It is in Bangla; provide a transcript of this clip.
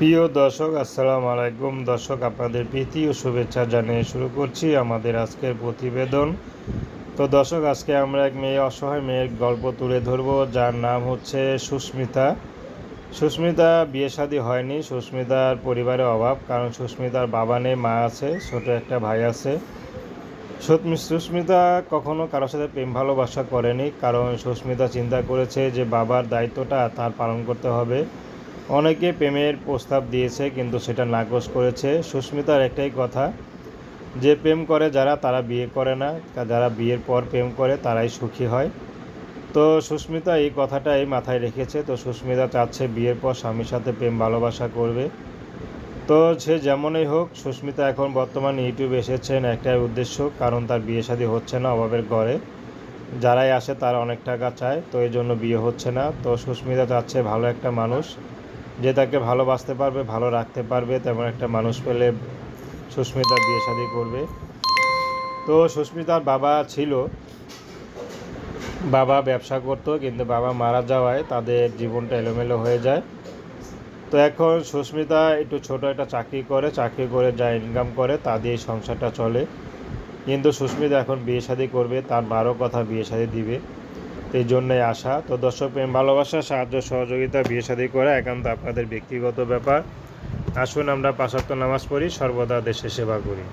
প্রিয় দর্শক, আসসালামু আলাইকুম। দর্শক, আপনাদের প্রীতি ও শুভেচ্ছা জানিয়ে শুরু করছি আমাদের আজকের প্রতিবেদন। তো দর্শক, আজকে আমরা এক মেয়ে, অসহায় মেয়ের গল্প তুলে ধরবো, যার নাম হচ্ছে সুস্মিতা। সুস্মিতা বিয়ে শাদী হয়নি। সুস্মিতার পরিবারে অভাব, কারণ সুস্মিতার বাবা নেই, মা আছে, ছোট একটা ভাই আছে। সুস্মিতা কখনো কারোর সাথে প্রেম ভালোবাসা করেনি, কারণ সুস্মিতা চিন্তা করেছে যে বাবার দায়িত্বটা তার পালন করতে হবে। অনেকে প্রেমের প্রস্তাব দিয়েছে, কিন্তু সেটা নাকচ করেছে। সুস্মিতার একটাই কথা, যে প্রেম করে যারা, তারা বিয়ে করে না। যারা বিয়ের পর প্রেম করে, তারাই সুখী হয়। তো সুস্মিতা এই কথাটাই মাথায় রেখেছে। তো সুস্মিতা চাচ্ছে বিয়ের পর স্বামীর সাথে প্রেম, ভালোবাসা করবে। তো সে যেমনই হোক, সুস্মিতা এখন বর্তমানে ইউটিউবে এসেছেন একটাই উদ্দেশ্য, কারণ তার বিয়ে শাদী হচ্ছে না অভাবের ঘরে। যারাই আসে, তারা অনেক টাকা চায়, তো এই জন্য বিয়ে হচ্ছে না। তো সুস্মিতা চাচ্ছে ভালো একটা মানুষ। যে তাকে ভালোবাসতে পারবে, ভালো রাখতে পারবে, তেমন একটা মানুষ পেলে সুস্মিতা বিয়ে শাদী করবে। তো সুস্মিতার বাবা ছিল, বাবা ব্যবসা করতো, কিন্তু বাবা মারা যাওয়ায় তাদের জীবনটা এলোমেলো হয়ে যায়। তো এখন সুস্মিতা একটু ছোট একটা চাকরি করে চাকরি করে যা ইনকাম করে, তা দিয়ে সংসারটা চলে। কিন্তু সুস্মিতা এখন বিয়ে শাদী করবে, তার বারো কথা বিয়ে শাদী দিবে। এই জন্যই আসা। তো দর্শক প্রেম, ভালোবাসা, সাহায্য, সহযোগিতা, বিয়ে শাদী করা একান্ত আপনাদের ব্যক্তিগত ব্যাপার। আসুন আমরা পাশাপ্ত নামাজ পড়ি, সর্বদা দেশে সেবা করি।